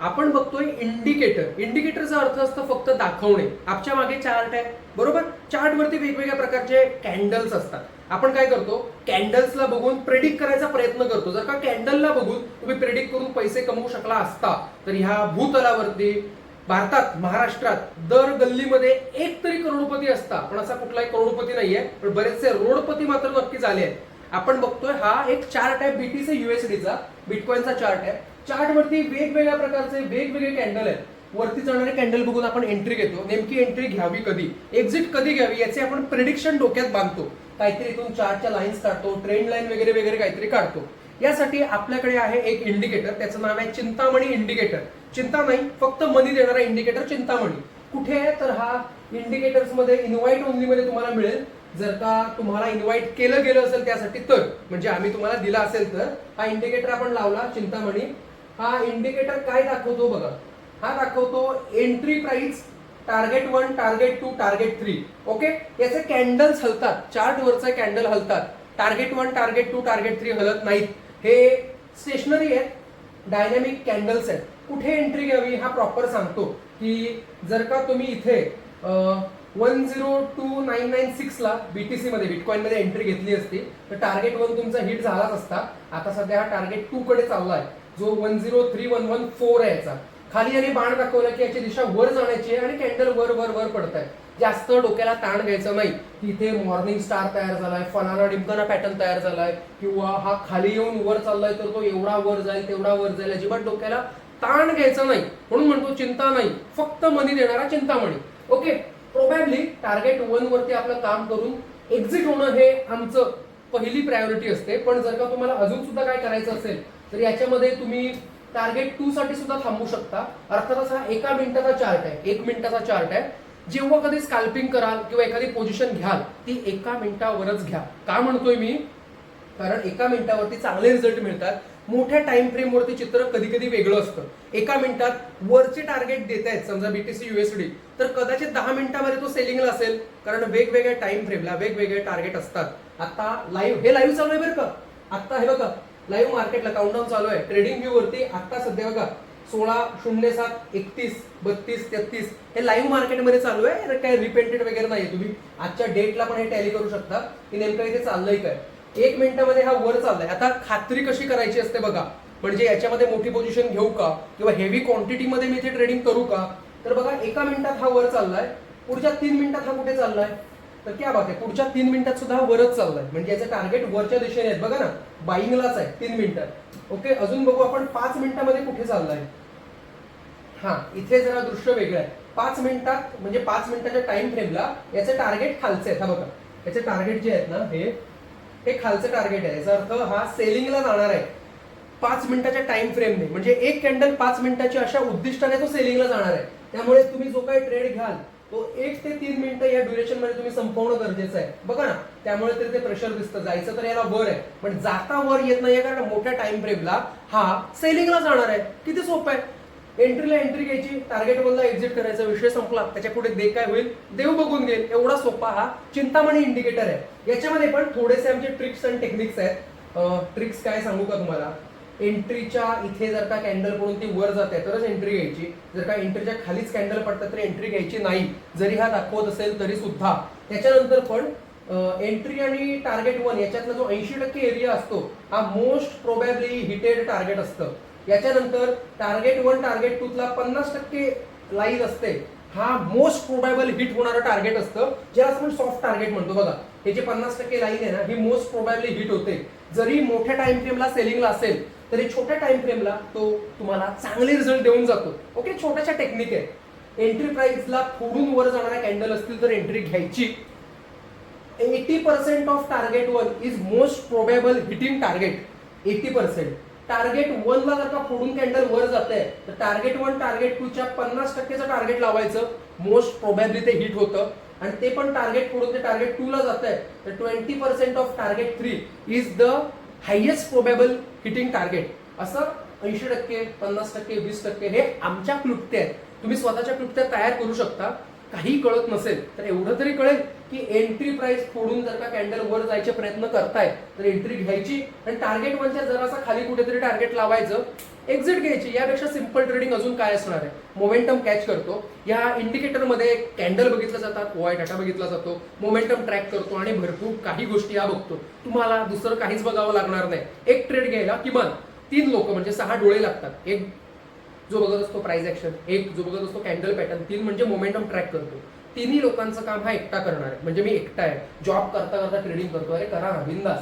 आपण बघतोय इंडिकेटर इंडिकेटरचा अर्थ असतो फक्त दाखवणे. आपच्या मागे चार्ट आहे. बरोबर? चार्टवरती वेगवेगळ्या प्रकारचे कॅन्डल्स असतात. आपण काय करतो? कॅन्डल्सला बघून प्रेडिक्ट करायचा प्रयत्न करतो. जर का कॅन्डलला बघून तुम्ही प्रेडिक्ट करून पैसे कमवू शकला असता तर ह्या भूतलावरती भारतात महाराष्ट्रात दर गल्लीमध्ये एक तरी करोडपती असता. पण असा कुठलाही करोडपती नाहीये. पण बरेचसे रोडपती मात्र नक्की झाले आहेत. आपण बघतोय हा एक चार्ट आहे बीटीसी युएसडीचा बिटकॉइनचा चार्ट आहे. चार्ट वरती वेगवेगळ्या प्रकारचे वेगवेगळे कॅन्डल आहेत. वरती जाणारे कॅन्डल बघून आपण एंट्री घेतो. नेमकी एंट्री घ्यावी कधी? एक्झिट कधी घ्यावी याचे आपण प्रिडिक्शन डोक्यात बांधतो. काहीतरी इथून चार्टच्या लाईन्स काढतो ट्रेंड लाईन वगैरे वगैरे काहीतरी काढतो. यासाठी आपल्याकडे आहे एक इंडिकेटर त्याचं नाव आहे चिंतामणी इंडिकेटर चिंता नाही फक्त मनी देणारा इंडिकेटर चिंतामणी. कुठे आहे? तर हा इंडिकेटर्समध्ये इन्व्हाइट ओनली मध्ये तुम्हाला मिळेल. जर का तुम्हाला इन्व्हाइट केलं गेलं असेल त्यासाठी तर. म्हणजे आम्ही तुम्हाला दिला असेल तर. हा इंडिकेटर आपण लावला चिंतामणी. हा इंडिकेटर काय दाखवतो बघा. हा दाखवतो entry price target one target two target three okay याचे कॅन्डल्स हलतात. चार्ट वरचे कॅन्डल हलतात. Target one target two target three हलत नाहीत. हे स्टेशनरी आहेत. डायनॅमिक कॅन्डल्स आहेत. कुठे एंट्री घ्यावी हा प्रॉपर सांगतो. की जर का तुम्ही इथे one zero two nine nine सिक्सला BTC मध्ये सीमध्ये मध्ये एंट्री घेतली असती तर टार्गेट वन तुमचा हिट झालाच असता. आता सध्या हा टार्गेट टू कडे चाललाय. जो one zero three one one four आहे याचा खाली याने बाण दाखवला की याची दिशा वर जाण्याची आहे आणि कॅन्डल वर वर वर पडत आहे जास्त डोक्याला ताण घ्यायचं नाही. तिथे इथे मॉर्निंग स्टार तयार झालाय फलाना डिमकाना पॅटर्न तयार झालाय किंवा हा खाली येऊन वर चाललाय तर तो एवढा वर जाईल तेवढा वर जाईल अजिबात डोक्याला ताण घ्यायचा नाही. म्हणून म्हणतो चिंता नाही. फक्त मनी देणारा Chintamani. Okay probably target one वरती आपलं काम करून एक्झिट होणं हे आमचं पहिली प्रायोरिटी असते. पण जर का तुम्हाला अजून सुद्धा काय करायचं असेल तर याच्यामध्ये तुम्ही टार्गेट टू साठी सुद्धा थांबू शकता. अर्थातच हा एका मिनिटाचा चार्ट आहे. एक मिनिटाचा चार्ट आहे. जेव्हा कधी स्काल्पिंग कराल किंवा एखादी पोझिशन घ्याल ती एका मिनिटावरच घ्या. का म्हणतोय मी? कारण एका मिनिटावरती चांगले रिझल्ट मिळतात. मोठ्या टाइम फ्रेमवरती चित्र कधी कधी वेगळं असतं. एका मिनिटात वरचे टार्गेट देत आहेत समजा बीटीसी युएसडी तर कदाचित दहा मिनिटामध्ये तो सेलिंगला असेल. कारण वेगवेगळ्या टाइम फ्रेमला वेगवेगळे टार्गेट असतात. आता लाईव्ह हे लाईव्ह चालू आहे बरं का? आता हे बघा. लाईव्ह मार्केटला काउंटडाऊन चालू आहे. ट्रेडिंग व्ह्यू वरती आता सध्या बघा सोळा शून्य सात एकतीस बत्तीस तेहतीस हे लाईव्ह मार्केटमध्ये चालू आहे. याला काय रिपेंटेड वगैरे नाही तुम्ही. आजच्या डेटला पण हे टॅली करू शकता. की नेमकं इथे चाललंय काय? एक मिनिटामध्ये हा वर चाललाय. आता खात्री कशी करायची असते बघा. म्हणजे याच्यामध्ये मोठी पोझिशन घेऊ का? किंवा हेवी क्वांटिटीमध्ये मी इथे ट्रेडिंग करू का? तर बघा एका मिनिटात हा वर चाललाय. पुढच्या तीन मिनिटात हा कुठे चाललाय? तर क्या बात आहे पुढच्या तीन मिनिटात सुद्धा वरच चाललाय. म्हणजे याचं टार्गेट वरच्या दिशेने आहेत. बघा ना बाईंगलाच आहे तीन मिनिटात ओके अजून बघू आपण पाच मिनिटामध्ये कुठे चाललाय. हा इथे जरा दृश्य वेगळं आहे. पाच मिनिटात म्हणजे पाच मिनिटाच्या टाइम फ्रेमला याचे टार्गेट खालचे आहेत. हा बघा याचे टार्गेट जे आहेत ना हे हे खालचं टार्गेट आहे. याचा अर्थ हा सेलिंगला जाणार आहे. पाच मिनिटाच्या टाइम फ्रेमने म्हणजे एक कॅन्डल पाच मिनिटाची अशा उद्दिष्टाने तो सेलिंगला जाणार आहे. त्यामुळे तुम्ही जो काही ट्रेड घ्याल तो एक ते तीन मिनिटं या ड्युरेशनमध्ये तुम्ही संपवणं गरजेचं आहे. बघा ना त्यामुळे तरी ते प्रेशर दिसतं. जायचं तर याला वर आहे. पण जाता वर येत नाहीये कारण मोठ्या टाइम फ्रेमला हा सेलिंगला जाणार आहे. किती सोपं आहे? एंट्रीला एंट्री घ्यायची. टार्गेट वरला एक्झिट करायचा. विषय संपला. त्याच्या पुढे दे काय होईल? देव बघून घेईल. एवढा सोपा हा चिंतामणी इंडिकेटर आहे. याच्यामध्ये पण थोडेसे आमचे ट्रिक्स अँड टेक्निक्स आहेत. ट्रिक्स काय सांगू का तुम्हाला? एंट्रीच्या इथे जर का कॅन्डल पडून ती वर जाते तरच एंट्री घ्यायची. जर का एंट्रीच्या खालीच कॅन्डल पडतात तर एंट्री घ्यायची नाही. जरी हा दाखवत असेल तरी सुद्धा. त्याच्यानंतर पण एंट्री आणि टार्गेट वन याच्यातला जो ऐंशी टक्के एरिया असतो हा मोस्ट प्रोबॅबली हिटेड टार्गेट असतं. याच्यानंतर टार्गेट वन टार्गेट टूतला पन्नास टक्के लाईन असते. हा मोस्ट प्रोबॅबल हिट होणारं टार्गेट असतं. ज्याला आपण सॉफ्ट टार्गेट म्हणतो बघा. हे जे पन्नास टक्के लाईन आहे ना ही मोस्ट प्रोबॅबली हिट होते. जरी मोठ्या टाइम फ्रेमला सेलिंगला असेल तरी छोट्या टाइम फ्रेमला तो तुम्हाला चांगले रिझल्ट देऊन जातो. ओके छोट्याशा टेक्निक आहे. एंट्री प्राइसला फोडून वर जाणाऱ्या कॅन्डल असतील तर एंट्री घ्यायची. Eighty percent of target one is most probable hitting target eighty percent target one ला जर का फोडून कॅन्डल वर जाते तर टार्गेट वन टार्गेट टू च्या पन्नास टक्केचं टार्गेट लावायचं. मोस्ट प्रोबॅबली ते हिट होतं. आणि ते पण टार्गेट फोडून ते टार्गेट टू ला जात आहे तर twenty percent of target three is the highest probable hitting target असं ऐंशी टक्के पन्नास टक्के वीस टक्के हे आमच्या क्लुप्त्या आहेत. तुम्ही स्वतःच्या क्लुप्त्या तयार करू शकता. काही कळत नसेल तर एवढं तरी कळेल की एंट्री प्राइस फोडून जर का कॅन्डल वर जायचे प्रयत्न करतायत तर एंट्री घ्यायची. आणि टार्गेट वनच्या जरासा खाली कुठेतरी टार्गेट लावायचं. एक्झिट घ्यायची. यापेक्षा सिंपल ट्रेडिंग अजून काय असणार आहे? मोमेंटम कॅच करतो. या इंडिकेटरमध्ये कॅन्डल बघितला जातात वाय डाटा बघितला जातो. मोमेंटम ट्रॅक करतो आणि भरपूर काही गोष्टी या बघतो. तुम्हाला दुसरं काहीच बघावं लागणार नाही. एक ट्रेड घ्यायला किमान तीन लोक म्हणजे सहा डोळे लागतात. एक जो बघत असतो प्राइस ऍक्शन एक जो बघत असतो कॅन्डल पॅटर्न तीन म्हणजे मोमेंटम ट्रॅक करतो. तिन्ही लोकांचं काम हा एकटा करणार आहे. म्हणजे मी एकटा आहे. जॉब करता करता ट्रेडिंग करतो अरे करा ना बिंदास.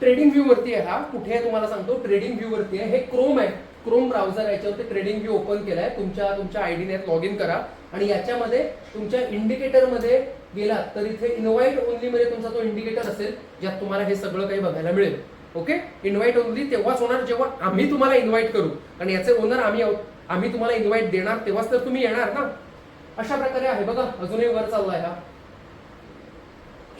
ट्रेडिंग व्ह्यू वरती आहे हा. कुठे आहे तुम्हाला सांगतो. ट्रेडिंग व्ह्यू वरती आहे. हे क्रोम आहे. क्रोम ब्राउझर आहे. याच्यावरती ट्रेडिंग व्ह्यू ओपन केलाय. तुमच्या तुमच्या आयडीने लॉग इन करा. आणि याच्यामध्ये तुमच्या इंडिकेटरमध्ये गेलात तर इथे इन्व्हाइट ओनलीमध्ये तुमचा तो इंडिकेटर असेल ज्यात तुम्हाला हे सगळं काही बघायला मिळेल. ओके इन्व्हाइट ओनली तेव्हाच होणार जेव्हा आम्ही तुम्हाला इन्व्हाइट करू. आणि याचे ओनर आम्ही आहोत. आम्ही तुम्हाला इन्व्हाइट देणार तेव्हाच तर तुम्ही येणार ना. अशा प्रकारे आहे बघा अजूनही वर चाललाय हा.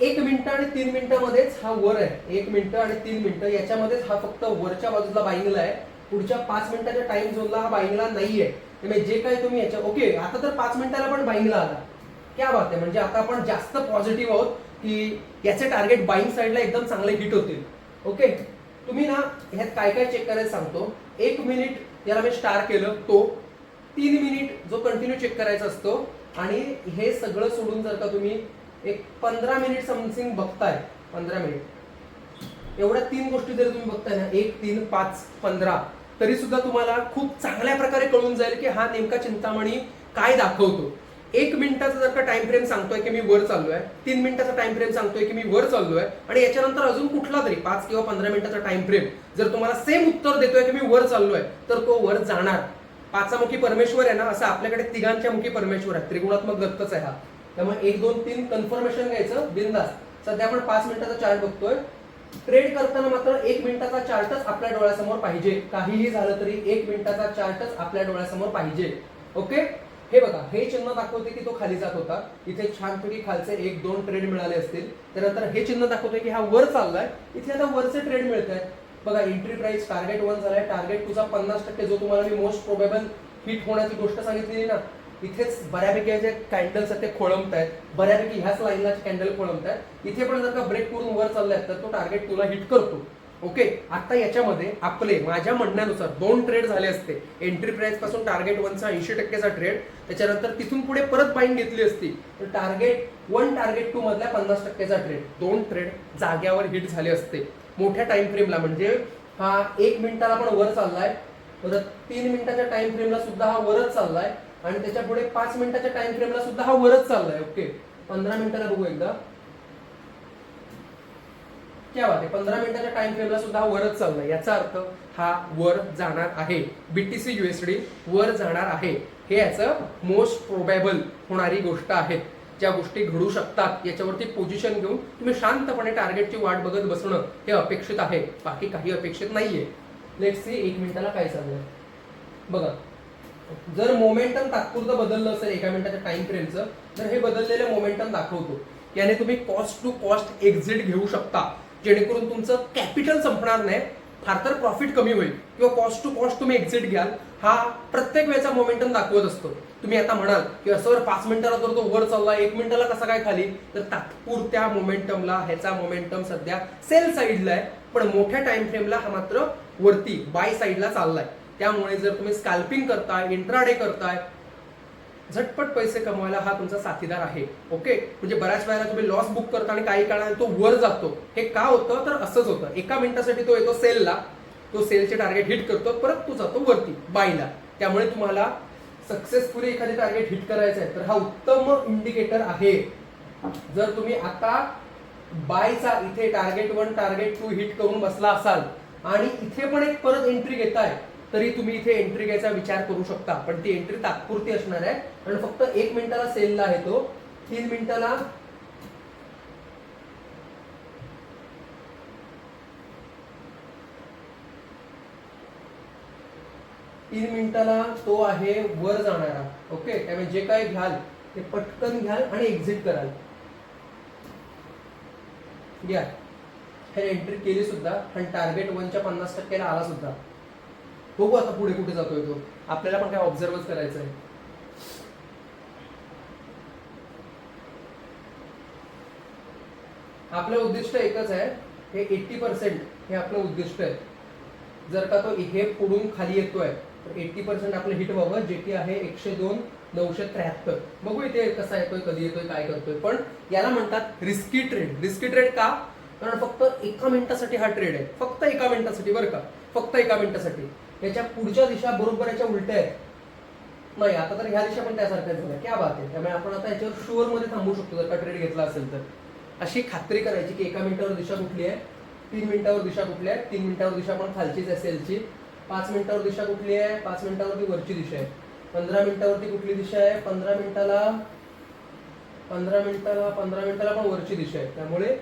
एक मिनिटं आणि तीन मिनिटामध्येच हा वर आहे. एक मिनिटं आणि तीन मिनिटं याच्यामध्येच हा फक्त वरच्या बाजूला बाईंगला आहे. पुढच्या पाच मिनिटाच्या टाइम झोनला हा बाईंगला नाहीये. त्यामुळे म्हणजे जे काय तुम्ही याच्या ओके आता तर पाच मिनिटाला पण बाईंगला आला. क्या बात आहे म्हणजे आता आपण जास्त पॉझिटिव्ह आहोत की याचे टार्गेट बाईंग साईडला एकदम चांगले हिट होतील. ओके? तुम्ही ना ह्यात काय काय चेक करायला सांगतो. एक मिनिट याला मी स्टार केलं तो. तीन मिनिट जो कंटिन्यू चेक करायचा असतो आणि हे सगळं सोडून जर का तुम्ही एक पंधरा मिनिट समथिंग बघताय पंधरा मिनिट. एवढ्या तीन गोष्टी जर तुम्ही बघताय ना एक तीन पाच पंधरा तरी सुद्धा तुम्हाला खूप चांगल्या प्रकारे कळून जाईल की हा नेमका चिंतामणी काय दाखवतो. एक मिनिटाचा जर का टाइम फ्रेम सांगतोय की मी वर चाललोय तीन मिनिटाचा टाइम फ्रेम सांगतोय की मी वर चाललोय आणि याच्यानंतर अजून कुठला तरी पाच किंवा पंधरा मिनिटाचा टाइम फ्रेम जर तुम्हाला सेम उत्तर देतोय की मी वर चाललोय तर तो वर जाणार. पाचामुखी परमेश्वर आहे ना असं आपल्याकडे तिघांच्या मुखी परमेश्वर आहे त्रिगुणात्मक दत्तच आहे हा. त्यामुळे एक दोन तीन कन्फर्मेशन घ्यायचं बिंदास. सध्या आपण पाच मिनिटाचा चार्ट बघतोय. ट्रेड करताना मात्र एक मिनिटाचा चार्टच आपल्या डोळ्यासमोर पाहिजे. काहीही झालं तरी एक मिनिटाचा चार्टच आपल्या डोळ्यासमोर पाहिजे. ओके? हे बघा हे चिन्ह दाखवते की तो खाली जात होता. इथे छानपैकी खालचे एक दोन ट्रेड मिळाले असतील. त्यानंतर हे चिन्ह दाखवते की हा वर चाललाय. इथे आता वरचे ट्रेड मिळत आहेत बघा एंट्री प्राइस टार्गेट वन झालाय. टार्गेट तुझा पन्नास टक्के जो तुम्हाला मी मोस्ट प्रोबेबल हिट होण्याची गोष्ट सांगितलेली ना इथेच बऱ्यापैकी जे कॅन्डल्स आहेत ते खोळंबत आहेत बऱ्यापैकी ह्याच लाईनला कॅन्डल खोळंबत आहेत इथे पण जर का ब्रेक करून वर चाललाय तर तो टार्गेट तुला हिट करतो. ओके आता याच्यामध्ये आपले माझ्या म्हणण्यानुसार दोन ट्रेड झाले असते. एंट्री प्राइसपासून टार्गेट वनचा ऐंशी टक्केचा ट्रेड त्याच्यानंतर तिथून पुढे परत बाईंग घेतली असती. तर टार्गेट वन टार्गेट टू मधल्या पन्नास टक्केचा ट्रेड दोन ट्रेड जाग्यावर हिट झाले असते. मोठ्या टाइम फ्रेमला म्हणजे हा एक मिनिटाला पण वर चाललाय. परत तीन मिनिटाच्या टाइम फ्रेमला सुद्धा हा वरच चाललाय. आणि त्याच्या पुढे पाच मिनिटाच्या टाइम फ्रेमला सुद्धा हा वरच चाललाय. ओके पंधरा मिनिटाला बघू एकदा. क्या बात आहे. पंधरा मिनिटाच्या टाइम फ्रेमला सुद्धा हा वरच चाललाय. याचा अर्थ हा वर जाणार आहे. बीटीसी युएसडी वर जाणार आहे. हे याचं मोस्ट प्रोबेबल होणारी गोष्ट आहे. ज्या गोष्टी घडू शकतात याच्यावरती पोझिशन घेऊन तुम्ही शांतपणे टार्गेटची वाट बघत बसणं हे अपेक्षित आहे. बाकी काही अपेक्षित नाहीये. लेट सी एक मिनिटाला काय चाललंय? बघा. जर मोमेंटम तात्पुरतं बदललं असेल एका मिनिटाच्या टाइम फ्रेमचं तर हे बदललेलं मोमेंटम दाखवतो. याने तुम्ही कॉस्ट टू कॉस्ट एक्झिट घेऊ शकता. जेणेकरून तुमचं कॅपिटल संपणार नाही फार तर प्रॉफिट कमी होईल. किंवा कॉस्ट टू कॉस्ट तुम्ही एक्झिट घ्याल. हा प्रत्येक वेळेचा मोमेंटम दाखवत असतो. तुम्ही आता म्हणाल की सर पाच मिनिटाला तर तो वर चालला एक मिनिटाला कसा काय खाली? तर तात्पुरत्या मोमेंटमला ह्याचा मोमेंटम सध्या सेल साईडला आहे पण मोठ्या टाइम फ्रेमला हा मात्र वरती बाय साईडला चाललाय. त्यामुळे जर तुम्ही स्कॅल्पिंग करताय इंट्राडे करताय झटपट पैसे कमवायला हा तुमचा साथीदार आहे ओके म्हणजे बऱ्याच वेळेला तुम्ही लॉस बुक करता आणि काही काळाने तो वर जातो. हे का होतं? तर असंच होतं. एका मिनिटासाठी तो येतो सेलला तो सेलचे टार्गेट हिट करतो परत तो जातो वरती बायला त्यामुळे तुम्हाला सक्सेसफुली एखादी टार्गेट हिट करायचं आहे तर हा उत्तम इंडिकेटर आहे. जर तुम्ही आता बायचा इथे target one target two hit करून बसला असाल आणि इथे पण एक परत एंट्री घेताय तरी तुम्ही इथे एंट्री घ्यायचा विचार करू शकता. पण ती एंट्री तात्पुरती असणार आहे. कारण फक्त एक मिनिटाला सेलला आहे तो. तीन मिनिटाला तीन मिनिटाला तो आहे वर जाणारा. ओके त्यामुळे जे काही घ्याल ते पटकन घ्याल आणि एक्झिट कराल. घ्या हे एंट्री केली सुद्धा आणि टार्गेट वनच्या पन्नास टक्क्याला आला सुद्धा. बघू आता पुढे कुठे जातोय तो. आपल्याला पण काय ऑब्झर्वच करायचं आहे आपलं उद्दिष्ट एकच आहे. हे एट्टी पर्सेंट हे आपलं उद्दिष्ट आहे. जर का तो हे पुढून खाली येतोय तर एट्टी पर्सेंट आपलं हिट व्हावं जे की आहे एकशे दोन नऊशे त्र्याहत्तर. बघू इथे कसा येतोय कधी येतोय काय करतोय. पण याला म्हणतात रिस्की ट्रेड रिस्की ट्रेड का? कारण फक्त एका मिनिटासाठी हा ट्रेड आहे. फक्त एका मिनिटासाठी बरं का? फक्त एका मिनिटासाठी. याच्या पुढच्या दिशा बरोबर याच्या उलट्या आहेत. नाही आता तर ह्या दिशा पण त्यासारख्या झाल्या क्या बात आहे. त्यामुळे आपण आता याच्यावर शुअरमध्ये थांबू शकतो जर का ट्रेड घेतला असेल तर. अशी खात्री करायची की एका मिनिटावर दिशा कुठली आहे? तीन मिनिटावर दिशा कुठली आहे? तीन मिनिटावर दिशा पण खालचीच आहे सेलची. पाच मिनिटावर दिशा कुठली आहे? पाच मिनिटावरती वरची दिशा आहे. पंधरा मिनिटावरती कुठली दिशा आहे? पंधरा मिनिटाला पंधरा मिनिटाला पंधरा मिनिटाला पण वरची दिशा आहे. त्यामुळे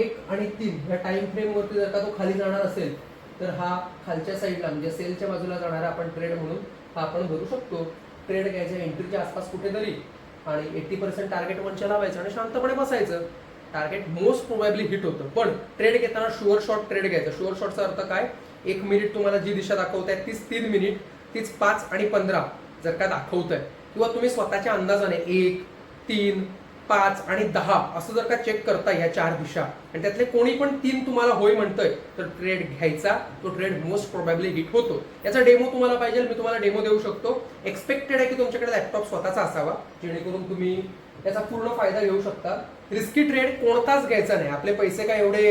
एक आणि तीन ह्या टाइम फ्रेम वरती जर का तो खाली जाणार असेल तर हा खालच्या साईडला म्हणजे सेलच्या बाजूला जाणारा आपण ट्रेड म्हणून हा आपण भरू शकतो. ट्रेड घ्यायचा एंट्रीच्या आसपास कुठेतरी आणि एट्टी पर्सेंट टार्गेट वनच्या लावायचं आणि शांतपणे बसायचं. टार्गेट मोस्ट प्रोबॅबली हिट होतं. पण ट्रेड घेताना शुअर शॉट ट्रेड घ्यायचा. शुअर शॉटचा अर्थ काय? एक मिनिट तुम्हाला जी दिशा दाखवत आहे तीच तीन मिनिट तीच पाच आणि पंधरा जर का दाखवत आहे किंवा तुम्ही स्वतःच्या अंदाजाने एक तीन पाच आणि दहा असं जर का चेक करता या चार दिशा आणि त्यातले कोणी पण तीन तुम्हाला होय म्हणतोय तर ट्रेड घ्यायचा. तो ट्रेड मोस्ट प्रोबॅबली हिट होतो. याचा डेमो तुम्हाला पाहिजे. मी तुम्हाला डेमो देऊ शकतो. एक्सपेक्टेड आहे की तुमच्याकडे लॅपटॉप स्वतःचा असावा. जेणेकरून तुम्ही त्याचा पूर्ण फायदा घेऊ शकता. रिस्की ट्रेड कोणताच घ्यायचा नाही. आपले पैसे काय एवढे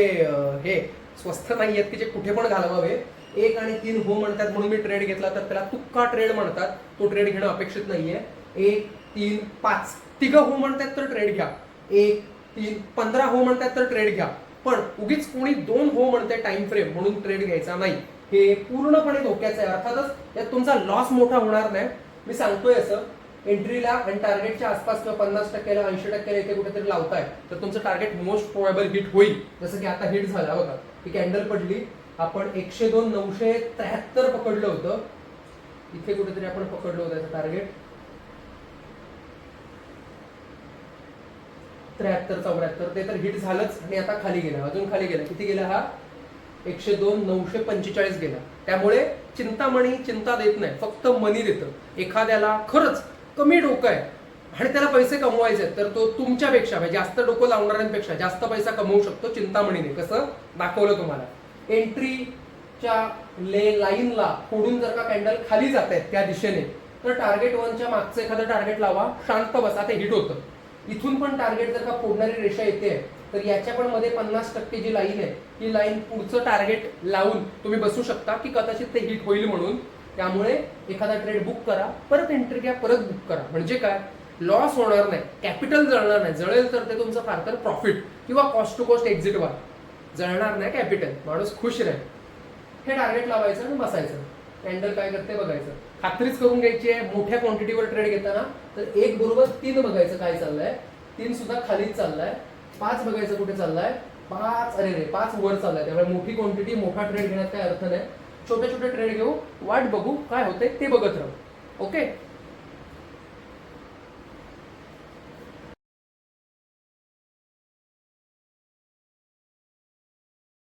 हे स्वस्त नाही आहेत की जे कुठे पण घालवावे. एक आणि तीन हो म्हणतात म्हणून मी ट्रेड घेतला तर त्याला तुक्का ट्रेड म्हणतात. तो ट्रेड घेणं अपेक्षित नाहीये. एक तीन पाच. तिघं हो म्हणतात तर ट्रेड घ्या. एक तीन पंधरा हो म्हणतात तर ट्रेड घ्या. पण उगीच कोणी दोन हो म्हणते टाइम फ्रेम म्हणून ट्रेड घ्यायचा नाही. हे पूर्णपणे धोक्याचं आहे. अर्थातच यात तुमचा लॉस मोठा होणार नाही. मी सांगतोय असं. एंट्रीला आणि टार्गेटच्या आसपास किंवा पन्नास टक्क्याला ऐंशी टक्क्याला इथे कुठेतरी लावताय तर तुमचं टार्गेट मोस्ट प्रोबेबल हिट होईल. जसं की आता हिट झाला बघा ही कॅन्डल पडली आपण एकशे दोन नऊशे त्र्याहत्तर पकडलं होतं. इथे कुठेतरी आपण पकडलं होतं टार्गेट. त्र्याहत्तर चौऱ्याहत्तर ते तर हिट झालंच आणि आता खाली गेला. अजून खाली गेला. किती गेला हा? एकशे दोन नऊशे पंचेचाळीस गेला. त्यामुळे चिंतामणी चिंता देत नाही फक्त मनी देतं. एखाद्याला खरंच कमी डोकं आहे आणि त्याला पैसे कमवायचे तर तो तुमच्यापेक्षा म्हणजे जास्त डोकं लावणाऱ्यांपेक्षा जास्त पैसा कमवू शकतो चिंतामणीने. कसं? दाखवलं तुम्हाला. एंट्रीच्या ले लाईनला फोडून जर का कॅन्डल खाली जात आहेत त्या दिशेने तर टार्गेट वनच्या मागचं एखादं टार्गेट लावा शांत बसा ते हिट होतं. इथून पण टार्गेट जर का फोडणारी रेषा येते तर याच्या पण मध्ये पन्नास टक्के जी लाईन आहे ही लाईन पुढचं टार्गेट लावून तुम्ही बसू शकता की कदाचित ते हिट होईल म्हणून. त्यामुळे एखादा ट्रेड बुक करा परत एंट्री घ्या परत बुक करा. म्हणजे काय? लॉस होणार नाही. कॅपिटल जळणार नाही. जळेल तर ते तुमचं फार तर प्रॉफिट किंवा कॉस्ट टू कॉस्ट एक्झिट व्हा जळणार नाही कॅपिटल माणूस खुश राहील. हे टार्गेट लावायचं आणि बसायचं. कॅन्डल काय करते बघायचं. खात्रीच करून घ्यायची आहे. मोठ्या क्वांटिटीवर ट्रेड घेताना तर एक बरोबर तीन बघायचं काय चाललंय. तीन सुद्धा खालीच चाललाय. पाच बघायचं कुठे चाललाय? पाच अरे रे पाच वर चाललाय. त्यामुळे मोठी क्वांटिटी मोठा ट्रेड घेण्यात काय अर्थ नाही. छोटे छोटे ट्रेड घेऊ. वाट बघू काय होते ते बघत राहू. ओके